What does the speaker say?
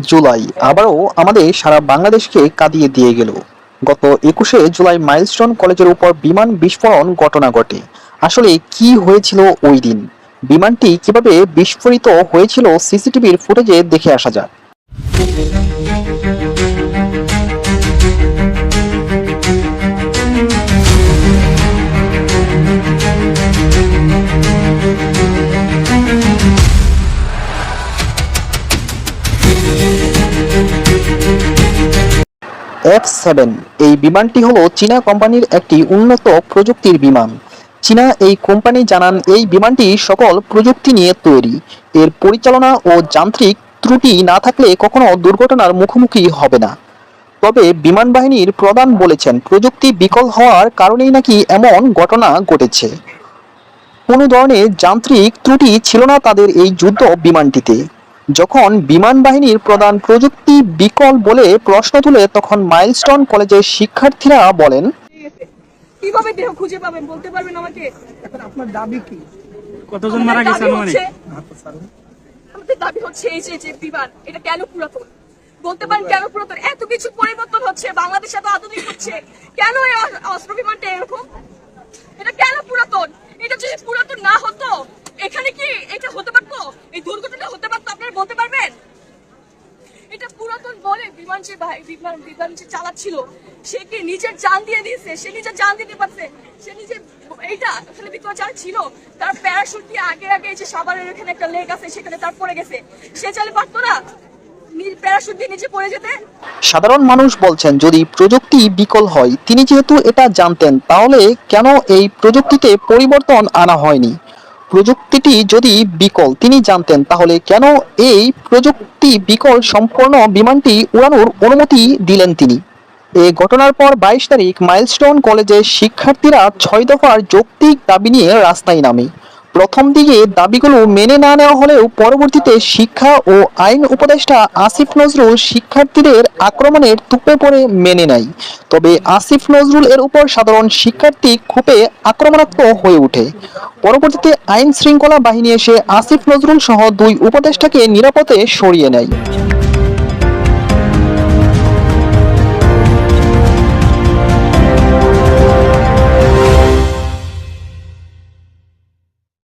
জুলাই আবারও আমাদের সারা বাংলাদেশকে কাঁদিয়ে দিয়ে গেল। গত একুশে জুলাই মাইলস্টোন কলেজের উপর বিমান বিস্ফোরণ ঘটনা ঘটে। আসলে কি হয়েছিল ওই দিন? বিমানটি কীভাবে বিস্ফোরিত হয়েছিল? সিসিটিভির ফুটেজে দেখে আসা যাক। এফ সেভেন এই বিমানটি হলো চীনা কোম্পানির একটি উন্নত প্রযুক্তির বিমান। চীনা এই কোম্পানি জানান, এই বিমানটি সকল প্রযুক্তি নিয়ে তৈরি। এর পরিচালনা ও যান্ত্রিক ত্রুটি না থাকলে কখনো দুর্ঘটনার মুখোমুখি হবে না। তবে বিমান বাহিনীর প্রধান বলেছেন, প্রযুক্তি বিকল হওয়ার কারণেই নাকি এমন ঘটনা ঘটেছে। কোনো ধরনের যান্ত্রিক ত্রুটি ছিল না তাদের এই যুদ্ধ বিমানটিতে। যখন বিমান বাহিনীর প্রধান প্রযুক্তি বিকল বলে প্রশ্ন তুলে তখন মাইলস্টোন কলেজের শিক্ষার্থীরা বলেন কীভাবে দেহ খুঁজে পাবেন? বলতে পারবেন আমাকে? আপনার দাবি কি? কতজন মারা আমাদের গেছে দাবি হচ্ছে আমাদের দাবি হচ্ছে এই যে যে বিমান এটা কেন পুরাতন? বলতে পারেন কেন পুরাতন? এত কিছু পরিবর্তন হচ্ছে বাংলাদেশ এত আধুনিক হচ্ছে। কেন এই অস্ত্র বিমানটা এরকম? এটা কেন পুরাতন? এটা যদি পুরাতন না হতো এখানে কি এটা হতে পারতো এই দুর্ঘটনা হতে পারতো আপনারা বলতে পারবেন এটা পুরাতন বলে বিমান যে বিমান বিমান যে চালাচ্ছিল। সে কি নিজের জান দিয়ে দিয়েছে? সে নিজের জান দিতে পারছে? সে নিজে এইটা আসলে বিক্রম যারা ছিল। তার প্যারাশুট দিয়ে আগে আগে যে সাবারের এখানে একটা লেগ আছে, সেখানে তার পড়ে গেছে। সে চাইলে পারতো না সাধারণ মানুষ বলছেন, যদি প্রযুক্তি বিকল হয়, তিনি যেহেতু এটা জানতেন, তাহলে কেন এই প্রযুক্তিতে পরিবর্তন আনা হয়নি? প্রযুক্তিটি যদি বিকল তিনি জানতেন, তাহলে কেন এই প্রযুক্তি বিকল সম্পূর্ণ বিমানটি উড়ানোর অনুমতি দিলেন তিনি? এই ঘটনার পর বাইশ তারিখ মাইলস্টোন কলেজের শিক্ষার্থীরা ছয় দফার যৌক্তিক দাবি নিয়ে রাস্তায় নামে। প্রথম দিকে দাবিগুলো মেনে না নেওয়া হলেও পরবর্তীতে শিক্ষা ও আইন উপদেষ্টা আসিফ নজরুল শিক্ষার্থীদের আক্রমণের তুপে পড়ে মেনে নেয়। তবে আসিফ নজরুল এর উপর সাধারণ শিক্ষার্থী খুপে আক্রমণাত্মক হয়ে ওঠে। পরবর্তীতে আইন শৃঙ্খলা বাহিনী এসে আসিফ নজরুল সহ দুই উপদেষ্টাকে নিরাপদে সরিয়ে নেয়।